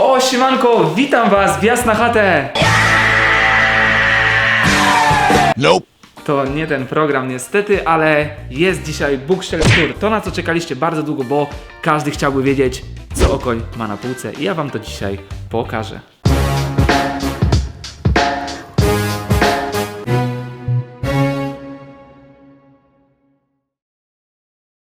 O, siemanko, witam was, wjazd na chatę! Nope. To nie ten program niestety, ale jest dzisiaj Bookshelf Tour. To na co czekaliście bardzo długo, bo każdy chciałby wiedzieć, co Okoń ma na półce i ja wam to dzisiaj pokażę.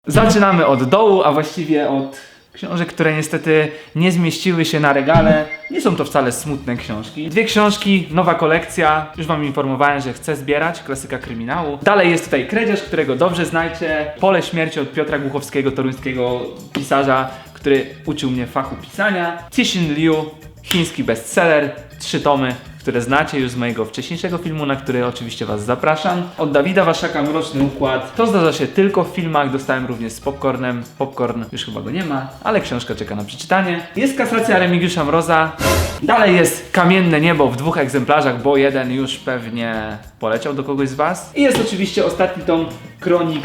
Zaczynamy od dołu, a właściwie od książek, które niestety nie zmieściły się na regale. Nie są to wcale smutne książki. Dwie książki, nowa kolekcja. Już wam informowałem, że chcę zbierać, klasyka kryminału. Dalej jest tutaj Kredziarz, którego dobrze znajcie. Pole śmierci od Piotra Głuchowskiego, toruńskiego pisarza, który uczył mnie fachu pisania. Cixin Liu, chiński bestseller, trzy tomy, które znacie już z mojego wcześniejszego filmu, na który oczywiście Was zapraszam. Od Dawida Waszaka Mroczny Układ. To zdarza się tylko w filmach, dostałem również z popcornem. Popcorn już chyba go nie ma, ale książka czeka na przeczytanie. Jest kasacja Remigiusza Mroza. Dalej jest Kamienne Niebo w dwóch egzemplarzach, bo jeden już pewnie poleciał do kogoś z Was. I jest oczywiście ostatni tom Kronik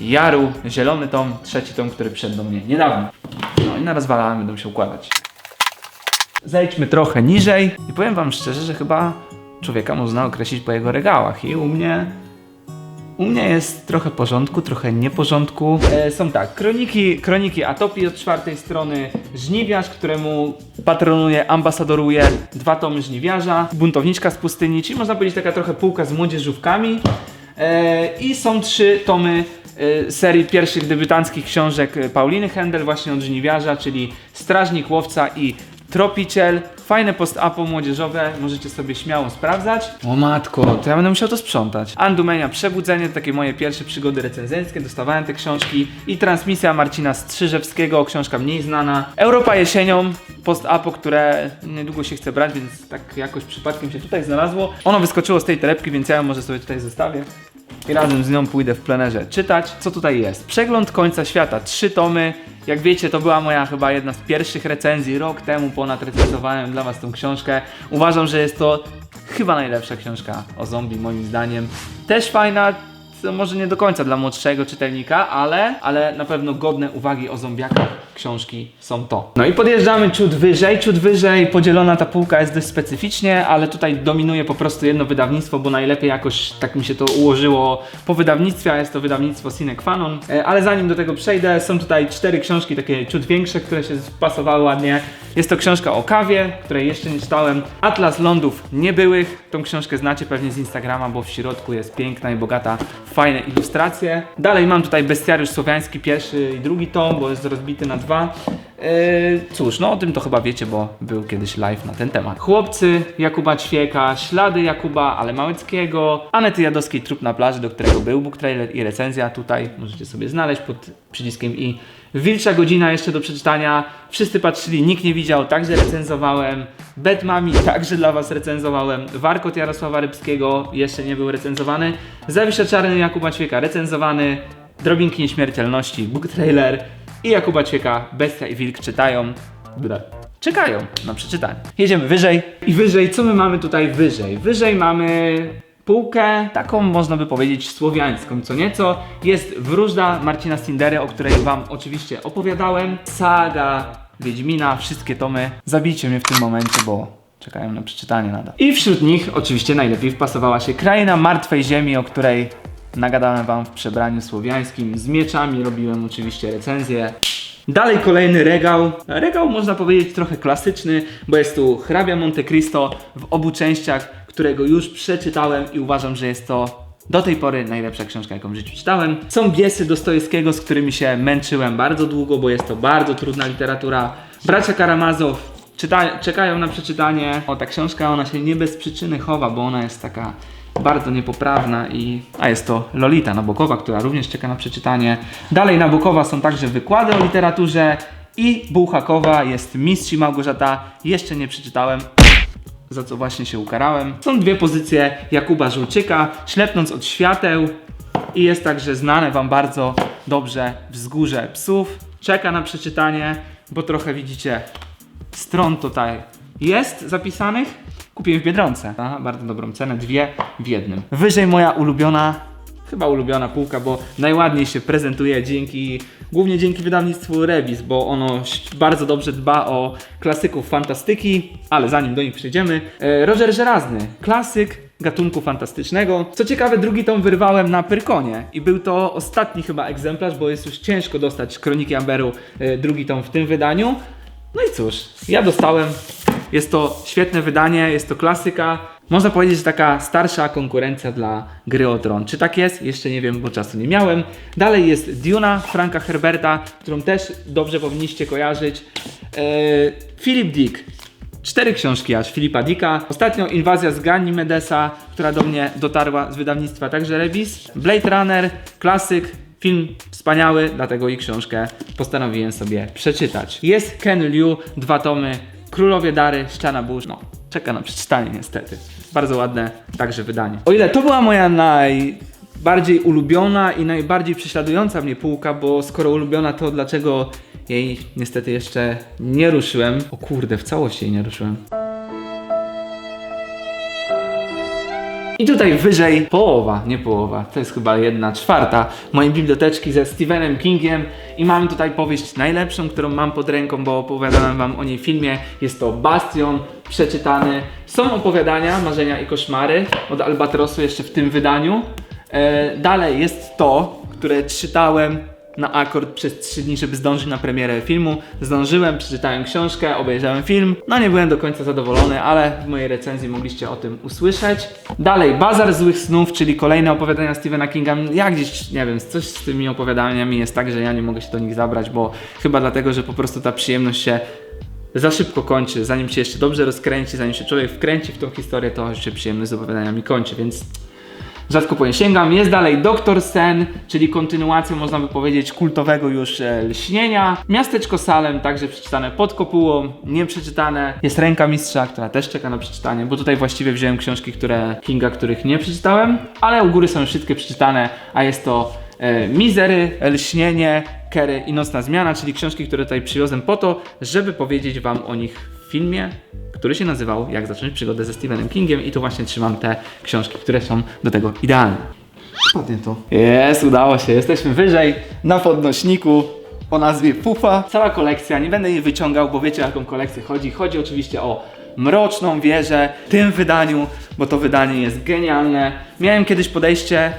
Jaru, zielony tom, trzeci tom, który przyszedł do mnie niedawno. No i na rozwalałem będą się układać. Zejdźmy trochę niżej i powiem wam szczerze, że chyba człowieka można określić po jego regałach i u mnie u mnie jest trochę porządku, trochę nieporządku. E, są tak, kroniki, kroniki Atopii od czwartej strony, Żniwiarz, któremu patronuje, ambasadoruje, dwa tomy Żniwiarza, Buntowniczka z pustyni, czyli można powiedzieć taka trochę półka z młodzieżówkami. E, I są trzy tomy e, serii pierwszych debiutanckich książek Pauliny Händel właśnie od Żniwiarza, czyli Strażnik, Łowca i Tropiciel. Fajne post-apo młodzieżowe, możecie sobie śmiało sprawdzać. O matko, to ja będę musiał to sprzątać. Andumenia Przebudzenie, to takie moje pierwsze przygody recenzenckie, dostawałem te książki. I transmisja Marcina Strzyżewskiego, książka mniej znana. Europa jesienią, post-apo, które niedługo się chce brać, więc tak jakoś przypadkiem się tutaj znalazło. Ono wyskoczyło z tej torebki, więc ja ją może sobie tutaj zostawię. I razem z nią pójdę w plenerze czytać. Co tutaj jest? Przegląd końca świata. Trzy tomy. Jak wiecie, to była moja chyba jedna z pierwszych recenzji. Rok temu ponad recenzowałem dla Was tą książkę. Uważam, że jest to chyba najlepsza książka o zombie, moim zdaniem. Też fajna, to może nie do końca dla młodszego czytelnika, ale, ale na pewno godne uwagi o zombiakach książki są to. No i podjeżdżamy ciut wyżej, ciut wyżej, podzielona ta półka jest dość specyficznie, ale tutaj dominuje po prostu jedno wydawnictwo, bo najlepiej jakoś tak mi się to ułożyło po wydawnictwie, a jest to wydawnictwo Sine Qua non. E, Ale zanim do tego przejdę, są tutaj cztery książki, takie ciut większe, które się wpasowały ładnie. Jest to książka o kawie, której jeszcze nie czytałem. Atlas lądów niebyłych. Tą książkę znacie pewnie z Instagrama, bo w środku jest piękna i bogata, fajne ilustracje. Dalej mam tutaj Bestiariusz Słowiański, pierwszy i drugi tom, bo jest rozbity na dwa. Eee, cóż, no o tym to chyba wiecie, bo był kiedyś live na ten temat. Chłopcy Jakuba Ćwieka, Ślady Jakuba Ale Małeckiego, Anety Jadowskiej Trup na plaży, do którego był book trailer i recenzja tutaj możecie sobie znaleźć pod przyciskiem i Wilcza godzina jeszcze do przeczytania. Wszyscy patrzyli, nikt nie widział, także recenzowałem. Batmami także dla Was recenzowałem. Warkot Jarosława Rybskiego jeszcze nie był recenzowany. Zawisza Czarny Jakuba Ćwieka recenzowany. Drobinki Nieśmiertelności, book trailer. I Jakuba Ćwieka, Bestia i Wilk czytają. Bra. Czekają na przeczytanie. Jedziemy wyżej. I wyżej, co my mamy tutaj wyżej? Wyżej mamy półkę, taką można by powiedzieć słowiańską, co nieco. Jest wróżda Marcina Sindery, o której wam oczywiście opowiadałem. Saga Wiedźmina, wszystkie tomy. Zabijcie mnie w tym momencie, bo czekają na przeczytanie nadal. I wśród nich oczywiście najlepiej wpasowała się Kraina Martwej Ziemi, o której nagadałem wam w przebraniu słowiańskim. Z mieczami robiłem oczywiście recenzję. Dalej kolejny regał. Regał można powiedzieć trochę klasyczny, bo jest tu hrabia Monte Cristo w obu częściach, którego już przeczytałem i uważam, że jest to do tej pory najlepsza książka, jaką w życiu czytałem. Są biesy Dostojewskiego, z którymi się męczyłem bardzo długo, bo jest to bardzo trudna literatura. Bracia Karamazow czyta- czekają na przeczytanie. O, ta książka, ona się nie bez przyczyny chowa, bo ona jest taka bardzo niepoprawna i... A jest to Lolita Nabokowa, która również czeka na przeczytanie. Dalej Nabokowa są także wykłady o literaturze i Bułhakowa jest Mistrz i Małgorzata. Jeszcze nie przeczytałem, za co właśnie się ukarałem. Są dwie pozycje Jakuba Żółczyka, Ślepnąc od świateł i jest także znane Wam bardzo dobrze Wzgórze Psów. Czeka na przeczytanie, bo trochę widzicie stron tutaj jest zapisanych. Kupiłem w Biedronce. Aha, bardzo dobrą cenę, dwie w jednym. Wyżej moja ulubiona, chyba ulubiona półka, bo najładniej się prezentuje dzięki Głównie dzięki wydawnictwu Rebis, bo ono bardzo dobrze dba o klasyków fantastyki, ale zanim do nich przejdziemy, e, Roger Żelazny, klasyk gatunku fantastycznego. Co ciekawe, drugi tom wyrwałem na Pyrkonie i był to ostatni chyba egzemplarz, bo jest już ciężko dostać Kroniki Amberu, e, drugi tom w tym wydaniu. No i cóż, ja dostałem. Jest to świetne wydanie, jest to klasyka. Można powiedzieć, że taka starsza konkurencja dla gry o tron. Czy tak jest? Jeszcze nie wiem, bo czasu nie miałem. Dalej jest Duna Franka Herberta, którą też dobrze powinniście kojarzyć. Eee, Philip Dick. Cztery książki aż Filipa Dicka. Ostatnio Inwazja z Ganimedesa, która do mnie dotarła z wydawnictwa także Rebis. Blade Runner, klasyk, film wspaniały, dlatego i książkę postanowiłem sobie przeczytać. Jest Ken Liu, dwa tomy, Królowie Dary, Ściana Burz. No, czeka na przeczytanie niestety. Bardzo ładne także wydanie. O ile to była moja najbardziej ulubiona i najbardziej prześladująca mnie półka, bo skoro ulubiona, to dlaczego jej niestety jeszcze nie ruszyłem? O kurde, w całości jej nie ruszyłem. I tutaj wyżej połowa, nie połowa, to jest chyba jedna czwarta mojej biblioteczki ze Stephenem Kingiem i mam tutaj powieść najlepszą, którą mam pod ręką, bo opowiadałem wam o niej w filmie. Jest to Bastion, przeczytany. Są opowiadania, marzenia i koszmary od Albatrosu jeszcze w tym wydaniu. E, dalej jest to, które czytałem na akord przez 3 dni, żeby zdążyć na premierę filmu. Zdążyłem, przeczytałem książkę, obejrzałem film. No nie byłem do końca zadowolony, ale w mojej recenzji mogliście o tym usłyszeć. Dalej, Bazar Złych Snów, czyli kolejne opowiadania Stephena Kinga. Ja gdzieś, nie wiem, coś z tymi opowiadaniami jest tak, że ja nie mogę się do nich zabrać, bo chyba dlatego, że po prostu ta przyjemność się za szybko kończy. Zanim się jeszcze dobrze rozkręci, zanim się człowiek wkręci w tą historię, to się przyjemność z opowiadaniami kończy, więc rzadko po nie sięgam. Jest dalej Doktor Sen, czyli kontynuacją, można by powiedzieć, kultowego już e, lśnienia. Miasteczko Salem, także przeczytane pod kopułą, nie przeczytane. Jest Ręka Mistrza, która też czeka na przeczytanie, bo tutaj właściwie wziąłem książki, które Kinga, których nie przeczytałem, ale u góry są wszystkie przeczytane, a jest to e, Mizery, Lśnienie, Kery i Nocna Zmiana, czyli książki, które tutaj przywiozłem po to, żeby powiedzieć Wam o nich filmie, który się nazywał Jak zacząć przygodę ze Stephenem Kingiem i tu właśnie trzymam te książki, które są do tego idealne. Ładnie to. Jest, udało się. Jesteśmy wyżej na podnośniku o nazwie Pufa. Cała kolekcja, nie będę jej wyciągał, bo wiecie o jaką kolekcję chodzi. Chodzi oczywiście o Mroczną Wieżę w tym wydaniu, bo to wydanie jest genialne. Miałem kiedyś podejście,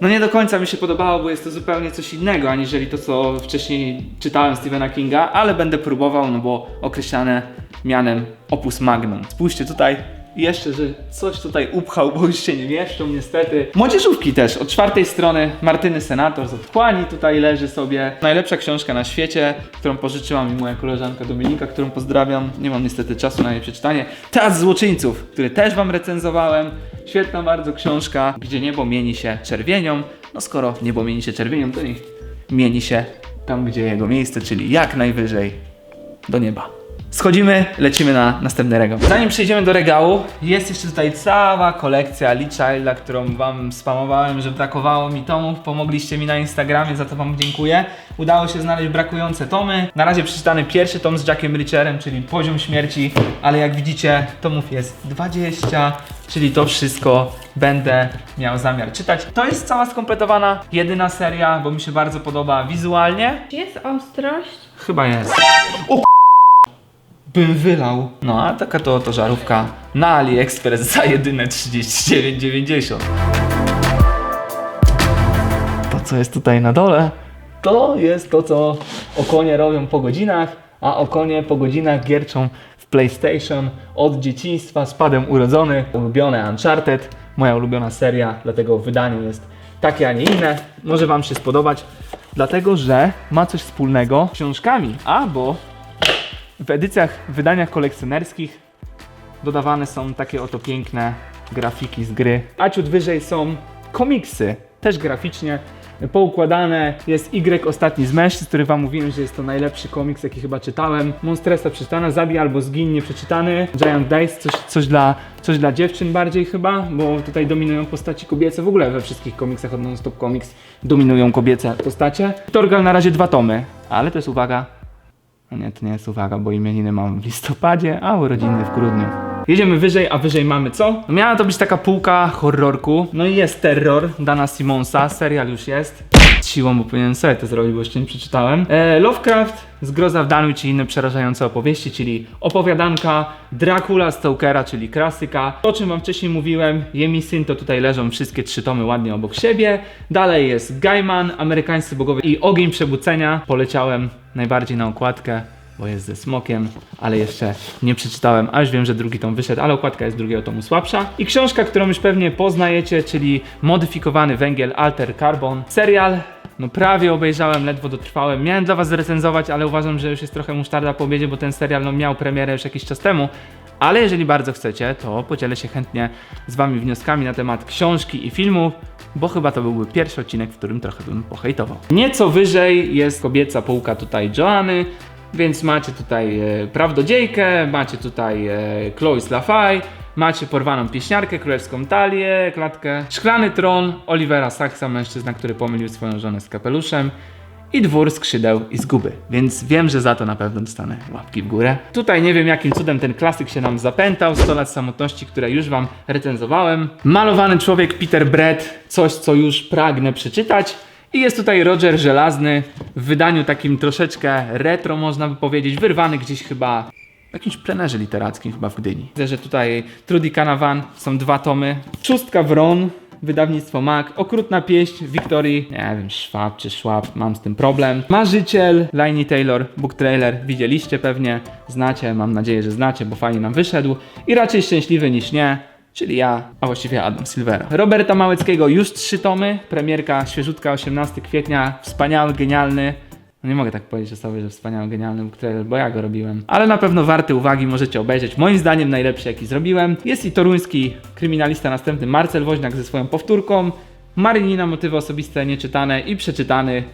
no nie do końca mi się podobało, bo jest to zupełnie coś innego, aniżeli to, co wcześniej czytałem Stephena Kinga, ale będę próbował, no bo określane mianem opus magnum. Spójrzcie tutaj, jeszcze, że coś tutaj upchał, bo już się nie mieszczą niestety. Młodzieżówki też, od czwartej strony Martyny Senator z Otchłani tutaj leży sobie. Najlepsza książka na świecie, którą pożyczyła mi moja koleżanka Dominika, którą pozdrawiam. Nie mam niestety czasu na jej przeczytanie. Teatr Złoczyńców, który też wam recenzowałem. Świetna bardzo książka, gdzie niebo mieni się czerwienią. No skoro niebo mieni się czerwienią, to niech mieni się tam, gdzie jego miejsce, czyli jak najwyżej do nieba. Schodzimy, lecimy na następny regał. Zanim przejdziemy do regału, jest jeszcze tutaj cała kolekcja Lee Childa, którą wam spamowałem, że brakowało mi tomów. Pomogliście mi na Instagramie, za to wam dziękuję. Udało się znaleźć brakujące tomy. Na razie przeczytany pierwszy tom z Jackiem Richerem, czyli Poziom Śmierci, ale jak widzicie, tomów jest 20, czyli to wszystko będę miał zamiar czytać. To jest cała skompletowana, jedyna seria, bo mi się bardzo podoba wizualnie. Jest ostrość? Chyba jest. O bym wylał. No a taka to, to żarówka na AliExpress za jedyne 39,90. To co jest tutaj na dole, to jest to co okonie robią po godzinach, a okonie po godzinach gierczą w PlayStation od dzieciństwa, z padem urodzony, ulubione Uncharted, moja ulubiona seria, dlatego wydanie jest takie, a nie inne. Może Wam się spodobać, dlatego że ma coś wspólnego z książkami, albo w edycjach, w wydaniach kolekcjonerskich dodawane są takie oto piękne grafiki z gry. A ciut wyżej są komiksy, też graficznie poukładane. Jest Y Ostatni z Mężczyzn, który wam mówiłem, że jest to najlepszy komiks, jaki chyba czytałem. Monstresa przeczytana, Zabij albo Zgin nieprzeczytany. Giant Dice, coś, coś, dla, coś dla dziewczyn bardziej chyba, bo tutaj dominują postaci kobiece. W ogóle we wszystkich komiksach od Non-Stop Comics dominują kobiece postacie. Torgal na razie dwa tomy, ale to jest uwaga, nie, to nie jest uwaga, bo imieniny mam w listopadzie, a urodziny w grudniu. Jedziemy wyżej, a wyżej mamy co? No miała to być taka półka horrorku. No i jest terror Dana Simonsa, serial już jest. Siłą, bo powinienem sobie to zrobić, bo jeszcze nie przeczytałem. E, Lovecraft, Zgroza w Danui, czy inne przerażające opowieści, czyli opowiadanka, Dracula Stokera, czyli klasyka. O czym wam wcześniej mówiłem, Jemi Syn to tutaj leżą wszystkie trzy tomy ładnie obok siebie. Dalej jest Gaiman, Amerykańscy Bogowie i Ogień Przebudzenia. Poleciałem najbardziej na okładkę bo jest ze smokiem, ale jeszcze nie przeczytałem, a już wiem, że drugi tom wyszedł, ale okładka jest drugiego tomu słabsza. I książka, którą już pewnie poznajecie, czyli Modyfikowany Węgiel Alter Carbon. Serial, no prawie obejrzałem, ledwo dotrwałem. Miałem dla was zrecenzować, ale uważam, że już jest trochę musztarda po obiedzie, bo ten serial no, miał premierę już jakiś czas temu. Ale jeżeli bardzo chcecie, to podzielę się chętnie z wami wnioskami na temat książki i filmów, bo chyba to byłby pierwszy odcinek, w którym trochę bym pohejtował. Nieco wyżej jest kobieca półka tutaj Joanny, więc macie tutaj e, prawdodziejkę, macie tutaj e, Chloe macie porwaną pieśniarkę, królewską talię, klatkę, szklany tron Olivera Saxa, mężczyzna, który pomylił swoją żonę z kapeluszem i dwór skrzydeł i zguby. Więc wiem, że za to na pewno dostanę łapki w górę. Tutaj nie wiem jakim cudem ten klasyk się nam zapętał. 100 lat samotności, które już wam recenzowałem. Malowany człowiek Peter Brett, coś co już pragnę przeczytać. I jest tutaj Roger Żelazny w wydaniu takim troszeczkę retro, można by powiedzieć, wyrwany gdzieś chyba w jakimś plenerze literackim, chyba w Gdyni. Widzę, że tutaj Trudy Canavan są dwa tomy. Szóstka Wron, wydawnictwo Mac, Okrutna pieśń Wiktorii, nie wiem, Schwab czy Schwab, mam z tym problem. Marzyciel, Laini Taylor, book trailer, widzieliście pewnie, znacie, mam nadzieję, że znacie, bo fajnie nam wyszedł. I raczej szczęśliwy niż nie, czyli ja, a właściwie Adam Silvera. Roberta Małeckiego już trzy tomy, premierka świeżutka 18 kwietnia, wspaniały, genialny. No nie mogę tak powiedzieć o sobie, że wspaniały, genialny bo ja go robiłem. Ale na pewno warty uwagi, możecie obejrzeć. Moim zdaniem najlepszy jaki zrobiłem. Jest i toruński kryminalista następny Marcel Woźniak ze swoją powtórką. Marynina, motywy osobiste nieczytane i przeczytany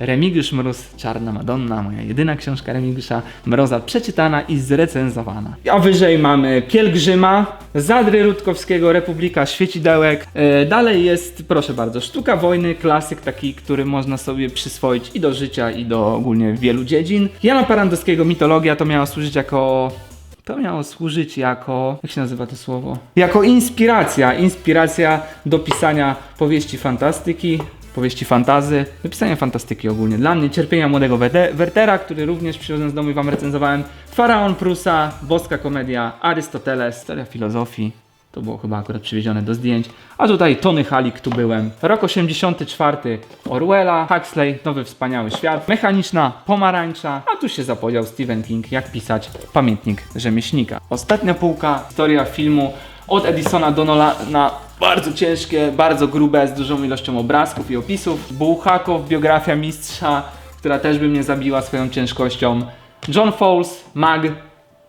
Remigiusz Mróz, Czarna Madonna, moja jedyna książka Remigiusza Mroza, przeczytana i zrecenzowana. A wyżej mamy Pielgrzyma, Zadry Rutkowskiego, Republika Świecidełek. E, dalej jest, proszę bardzo, Sztuka Wojny, klasyk taki, który można sobie przyswoić i do życia, i do ogólnie wielu dziedzin. Jana Parandowskiego, Mitologia, to miało służyć jako to miało służyć jako. Jak się nazywa to słowo? Jako inspiracja. Inspiracja do pisania powieści fantastyki. Powieści fantazy, do pisania fantastyki ogólnie. Dla mnie cierpienia młodego Wertera, który również przychodząc z domu i wam recenzowałem. Faraon Prusa, boska komedia, Arystoteles, historia filozofii. To było chyba akurat przywiezione do zdjęć. A tutaj Tony Halik, tu byłem. Rok 84 Orwella, Huxley, Nowy Wspaniały Świat, Mechaniczna Pomarańcza, a tu się zapodział Stephen King, jak pisać pamiętnik rzemieślnika. Ostatnia półka, historia filmu od Edisona do Nolana. Bardzo ciężkie, bardzo grube, z dużą ilością obrazków i opisów. Bułhakow, biografia mistrza, która też by mnie zabiła swoją ciężkością. John Fowles, Mag,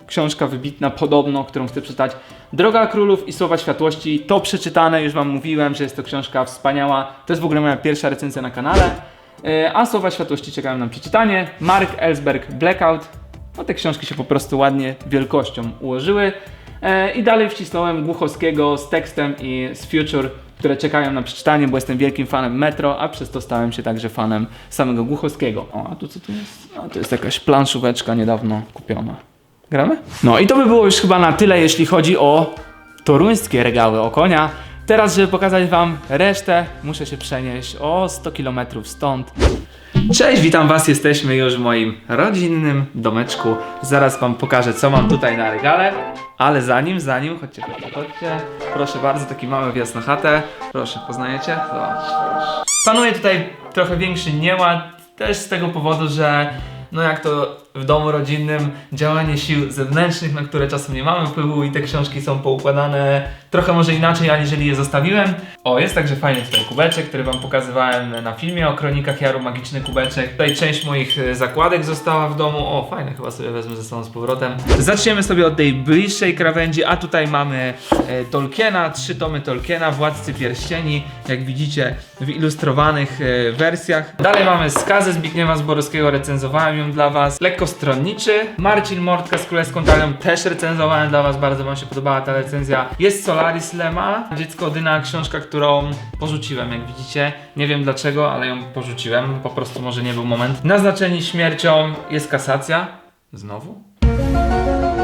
książka wybitna, podobno, którą chcę przeczytać. Droga Królów i Słowa Światłości, to przeczytane, już Wam mówiłem, że jest to książka wspaniała. To jest w ogóle moja pierwsza recenzja na kanale. E, A Słowa Światłości czekają na przeczytanie. Mark Ellsberg, Blackout. No te książki się po prostu ładnie wielkością ułożyły. E, I dalej wcisnąłem Głuchowskiego z tekstem i z Future, które czekają na przeczytanie, bo jestem wielkim fanem Metro, a przez to stałem się także fanem samego Głuchowskiego. O, a tu co tu jest? A to jest jakaś planszóweczka niedawno kupiona. Gramy? No i to by było już chyba na tyle, jeśli chodzi o toruńskie regały o konia. Teraz, żeby pokazać Wam resztę, muszę się przenieść o 100 km stąd. Cześć, witam Was, jesteśmy już w moim rodzinnym domeczku. Zaraz Wam pokażę, co mam tutaj na regale. Ale zanim, zanim, chodźcie, chodźcie, chodźcie. Proszę bardzo, taki mały wjazd na chatę. Proszę, poznajecie? Zobacz, proszę. Panuje tutaj trochę większy nieład, też z tego powodu, że no jak to w domu rodzinnym, działanie sił zewnętrznych, na które czasem nie mamy wpływu i te książki są poukładane trochę może inaczej, aniżeli je zostawiłem. O, jest także fajny tutaj kubeczek, który wam pokazywałem na filmie o Kronikach Jaru, magiczny kubeczek. Tutaj część moich e, zakładek została w domu. O, fajne, chyba sobie wezmę ze sobą z powrotem. Zaczniemy sobie od tej bliższej krawędzi, a tutaj mamy e, Tolkiena, trzy tomy Tolkiena, Władcy Pierścieni, jak widzicie w ilustrowanych e, wersjach. Dalej mamy Skazę Zbigniewa Zborowskiego, recenzowałem ją dla was. Lekko stronniczy. Marcin Mortka z Królewską Talią też recenzowałem dla was, bardzo wam się podobała ta recenzja. Jest Solaris Lema, Dziecko Odyna, książka, którą porzuciłem, jak widzicie. Nie wiem dlaczego, ale ją porzuciłem, po prostu może nie był moment. Naznaczeni śmiercią jest kasacja. Znowu?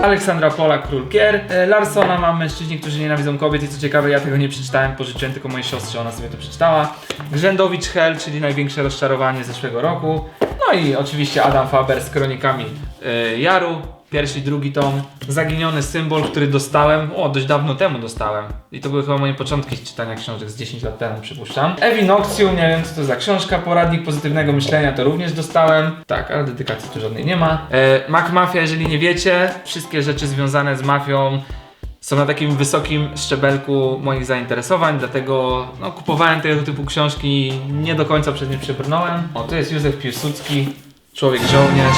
Aleksandra Pola, Król Kier. E, Larsona mam Mężczyźni, którzy nienawidzą kobiet i co ciekawe ja tego nie przeczytałem, pożyczyłem tylko mojej siostrze, ona sobie to przeczytała. Grzędowicz Hell, czyli największe rozczarowanie zeszłego roku. No i oczywiście Adam Faber z Kronikami e, Jaru. Pierwszy drugi tom. Zaginiony symbol, który dostałem, o dość dawno temu dostałem. I to były chyba moje początki czytania książek z 10 lat temu, przypuszczam. Ewinoctium, nie wiem co to za książka. Poradnik pozytywnego myślenia to również dostałem. Tak, ale dedykacji tu żadnej nie ma. E, Mac Mafia, jeżeli nie wiecie, wszystkie rzeczy związane z mafią są na takim wysokim szczebelku moich zainteresowań, dlatego no, kupowałem tego typu książki, nie do końca przez nie przebrnąłem. O, tu jest Józef Piłsudski, Człowiek Żołnierz.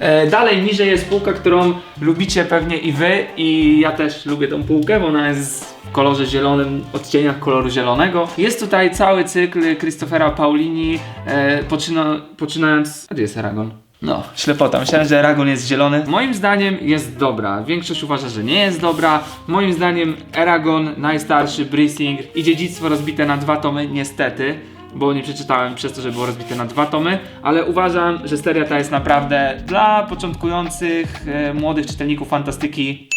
E, dalej niżej jest półka, którą lubicie pewnie i wy i ja też lubię tą półkę, bo ona jest w kolorze zielonym, odcieniach koloru zielonego. Jest tutaj cały cykl Christophera Paulini, e, poczyna, poczynając... Gdzie jest Aragon? No, ślepota. Myślałem, że Eragon jest zielony. Moim zdaniem jest dobra. Większość uważa, że nie jest dobra. Moim zdaniem Eragon, najstarszy, Breathing i dziedzictwo rozbite na dwa tomy, niestety. Bo nie przeczytałem przez to, że było rozbite na dwa tomy, ale uważam, że seria ta jest naprawdę dla początkujących, e, młodych czytelników fantastyki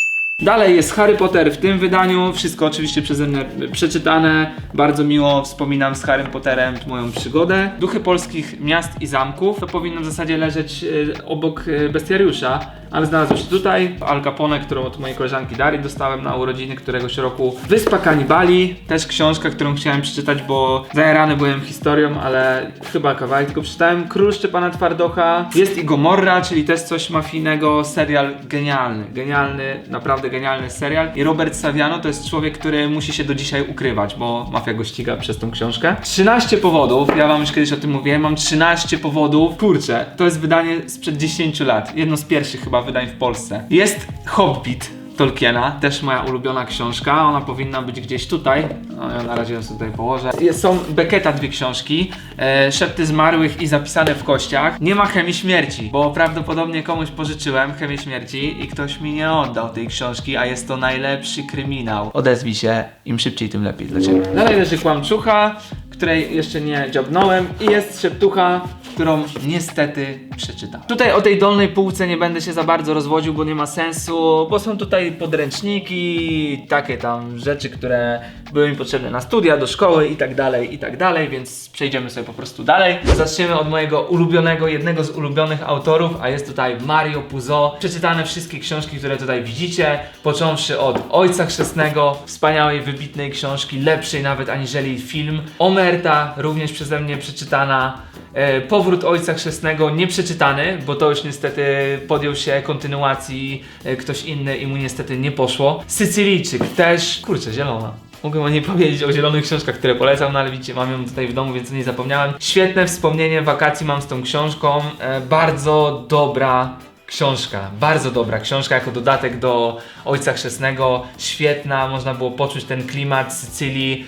Dalej jest Harry Potter w tym wydaniu, wszystko oczywiście przeze mnie przeczytane. Bardzo miło wspominam z Harrym Potterem moją przygodę. Duchy polskich miast i zamków to powinno w zasadzie leżeć e, obok e, bestiariusza, ale znalazło się tutaj. Al Capone, którą od mojej koleżanki Darii dostałem na urodziny któregoś roku. Wyspa Kanibali, też książka, którą chciałem przeczytać, bo zajarany byłem historią, ale chyba kawałek tylko przeczytałem. Król Szczepana Twardocha. Jest i Gomorra, czyli też coś mafijnego. Serial genialny, genialny, naprawdę genialny serial. I Robert Saviano to jest człowiek, który musi się do dzisiaj ukrywać, bo mafia go ściga przez tą książkę. 13 powodów, ja wam już kiedyś o tym mówiłem, mam 13 powodów. Kurczę, to jest wydanie sprzed 10 lat. Jedno z pierwszych chyba wydań w Polsce. Jest Hobbit. Tolkiena, też moja ulubiona książka, ona powinna być gdzieś tutaj, no, ja na razie ją sobie tutaj położę. Są Becketa dwie książki, e, Szepty Zmarłych i Zapisane w Kościach. Nie ma Chemii Śmierci, bo prawdopodobnie komuś pożyczyłem Chemię Śmierci i ktoś mi nie oddał tej książki, a jest to najlepszy kryminał. Odezwij się, im szybciej tym lepiej dla Ciebie. Dalej leży Kłamczucha, której jeszcze nie dziobnąłem i jest Szeptucha, którą niestety przeczytam. Tutaj o tej dolnej półce nie będę się za bardzo rozwodził, bo nie ma sensu, bo są tutaj podręczniki, takie tam rzeczy, które były mi potrzebne na studia, do szkoły i tak dalej, i tak dalej, więc przejdziemy sobie po prostu dalej. Zaczniemy od mojego ulubionego, jednego z ulubionych autorów, a jest tutaj Mario Puzo. Przeczytane wszystkie książki, które tutaj widzicie, począwszy od Ojca Chrzestnego, wspaniałej, wybitnej książki, lepszej nawet aniżeli film. Omerta, również przeze mnie przeczytana. E, Powrót Ojca Chrzestnego nieprzeczytany, bo to już niestety podjął się kontynuacji e, ktoś inny i mu niestety nie poszło. Sycylijczyk też, kurczę, zielona. Mogę o niej powiedzieć o zielonych książkach, które polecam, no ale widzicie, mam ją tutaj w domu, więc nie zapomniałem. Świetne wspomnienie wakacji mam z tą książką. E, bardzo dobra książka, bardzo dobra książka jako dodatek do Ojca Chrzestnego. Świetna, można było poczuć ten klimat Sycylii.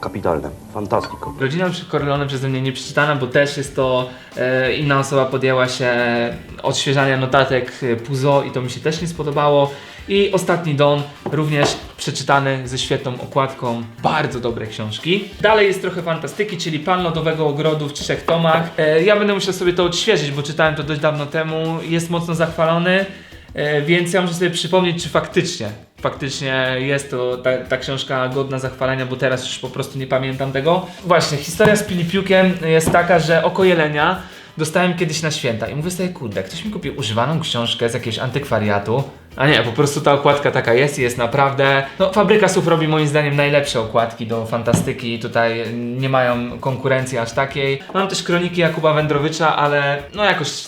Kapitalne, fantastico. Rodzina przy Corleone przeze mnie nie przeczytana, bo też jest to e, inna osoba podjęła się odświeżania notatek e, Puzo i to mi się też nie spodobało. I Ostatni Don, również przeczytany ze świetną okładką, bardzo dobre książki. Dalej jest trochę fantastyki, czyli Pan Lodowego Ogrodu w trzech tomach. E, ja będę musiał sobie to odświeżyć, bo czytałem to dość dawno temu, jest mocno zachwalony. E, Więc ja muszę sobie przypomnieć, czy faktycznie, faktycznie jest to ta, ta książka godna zachwalenia, bo teraz już po prostu nie pamiętam tego. Właśnie, historia z Pilipiukiem jest taka, że oko jelenia dostałem kiedyś na święta i mówię sobie, kurde, ktoś mi kupił używaną książkę z jakiegoś antykwariatu. A nie, po prostu ta okładka taka jest i jest naprawdę. No, Fabryka Słów robi moim zdaniem najlepsze okładki do fantastyki. Tutaj nie mają konkurencji aż takiej. Mam też kroniki Jakuba Wędrowicza, ale no jakoś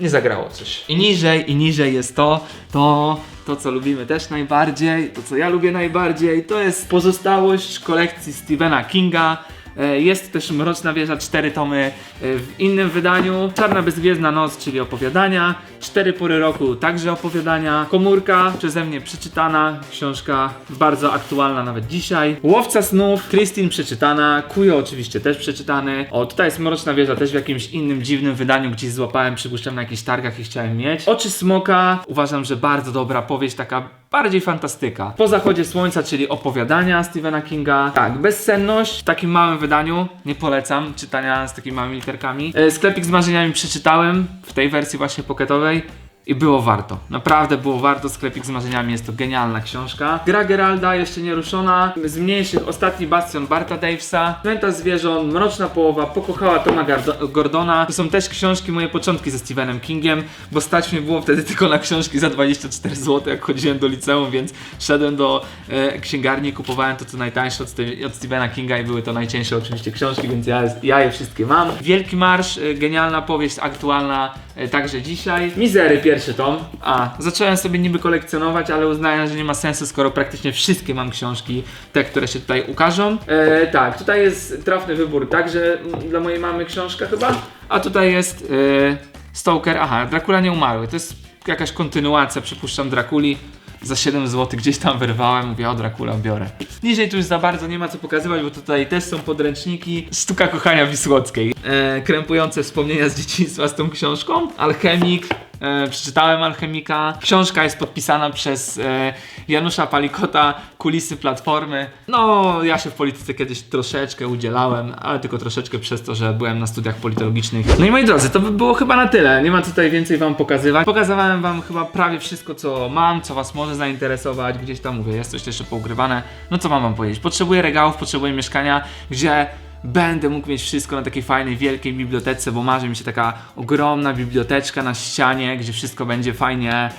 nie zagrało coś. I niżej, i niżej jest to, to, to co lubimy też najbardziej, to co ja lubię najbardziej, to jest pozostałość kolekcji Stephena Kinga. E, Jest też Mroczna Wieża, cztery tomy e, w innym wydaniu. Czarna Bezgwiezdna Noc, czyli opowiadania. Cztery pory roku, także opowiadania. Komórka, przeze mnie przeczytana. Książka bardzo aktualna nawet dzisiaj. Łowca snów, Christine przeczytana. Kujo oczywiście też przeczytany. O, tutaj jest Mroczna Wieża też w jakimś innym dziwnym wydaniu, gdzieś złapałem, przypuszczam na jakichś targach i chciałem mieć. Oczy Smoka, uważam, że bardzo dobra powieść, taka bardziej fantastyka. Po zachodzie słońca, czyli opowiadania Stephena Kinga. Tak, bezsenność w takim małym wydaniu. Nie polecam czytania z takimi małymi literkami. E, Sklepik z marzeniami przeczytałem w tej wersji właśnie pocketowej. away. I było warto. Naprawdę było warto. Sklepik z marzeniami jest to genialna książka. Gra Geralda jeszcze nie ruszona. Z mniejszych ostatni bastion Barta Davesa. Pamięta zwierząt, Mroczna Połowa, Pokochała Toma Gordona. To są też książki, moje początki ze Stephenem Kingiem, bo stać mnie było wtedy tylko na książki za 24 zł, jak chodziłem do liceum, więc szedłem do e, księgarni, kupowałem to co najtańsze od, od Stephena Kinga i były to najcięższe oczywiście książki, więc ja, ja je wszystkie mam. Wielki Marsz, e, genialna powieść, aktualna e, także dzisiaj. Mizery pierwszy tom. A, zacząłem sobie niby kolekcjonować, ale uznałem, że nie ma sensu, skoro praktycznie wszystkie mam książki, te, które się tutaj ukażą. E, tak, tutaj jest trafny wybór, także dla mojej mamy książka chyba, a tutaj jest e, Stoker, aha, Dracula nie umarły, to jest jakaś kontynuacja, przypuszczam, Drakuli. Za 7 zł gdzieś tam wyrwałem, mówię o Dracula biorę. Niżej tu już za bardzo nie ma co pokazywać, bo tutaj też są podręczniki. Sztuka kochania Wisłockiej. E, krępujące wspomnienia z dzieciństwa z tą książką. Alchemik. E, przeczytałem Alchemika. Książka jest podpisana przez e, Janusza Palikota, kulisy Platformy. No, ja się w polityce kiedyś troszeczkę udzielałem, ale tylko troszeczkę przez to, że byłem na studiach politologicznych. No i moi drodzy, to by było chyba na tyle. Nie ma tutaj więcej wam pokazywać. Pokazywałem wam chyba prawie wszystko, co mam, co was może zainteresować. Gdzieś tam mówię, jest coś jeszcze pougrywane. No co mam wam powiedzieć? Potrzebuję regałów, potrzebuję mieszkania, gdzie będę mógł mieć wszystko na takiej fajnej, wielkiej bibliotece, bo marzy mi się taka ogromna biblioteczka na ścianie, gdzie wszystko będzie fajnie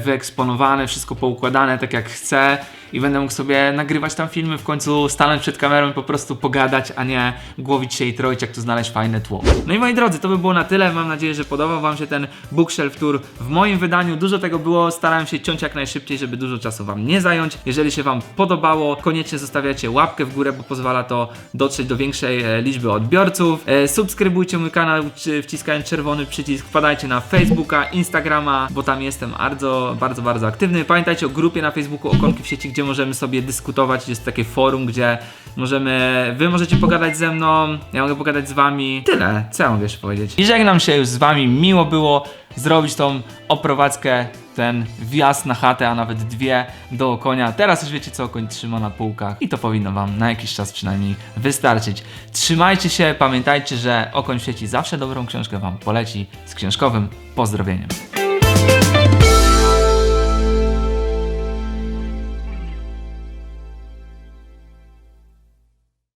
wyeksponowane, wszystko poukładane tak jak chcę i będę mógł sobie nagrywać tam filmy, w końcu stanąć przed kamerą i po prostu pogadać, a nie głowić się i troić, jak tu znaleźć fajne tło. No i moi drodzy, to by było na tyle. Mam nadzieję, że podobał Wam się ten Bookshelf Tour w moim wydaniu. Dużo tego było, starałem się ciąć jak najszybciej, żeby dużo czasu Wam nie zająć. Jeżeli się Wam podobało, koniecznie zostawiacie łapkę w górę, bo pozwala to dotrzeć do większej e, liczby odbiorców. E, subskrybujcie mój kanał, wciskając czerwony przycisk. Wpadajcie na Facebooka, Instagrama, bo tam jestem bardzo, bardzo, bardzo aktywny. Pamiętajcie o grupie na Facebooku Okonki w sieci, gdzie możemy sobie dyskutować. Jest takie forum, gdzie możemy, wy możecie pogadać ze mną, ja mogę pogadać z wami. Tyle, co ja mogę jeszcze powiedzieć. I żegnam się już z wami, miło było zrobić tą oprowadzkę, ten wjazd na chatę, a nawet dwie do konia. Teraz już wiecie, co koń trzyma na półkach i to powinno wam na jakiś czas przynajmniej wystarczyć. Trzymajcie się, pamiętajcie, że Okoń w sieci zawsze dobrą książkę wam poleci z książkowym pozdrowieniem.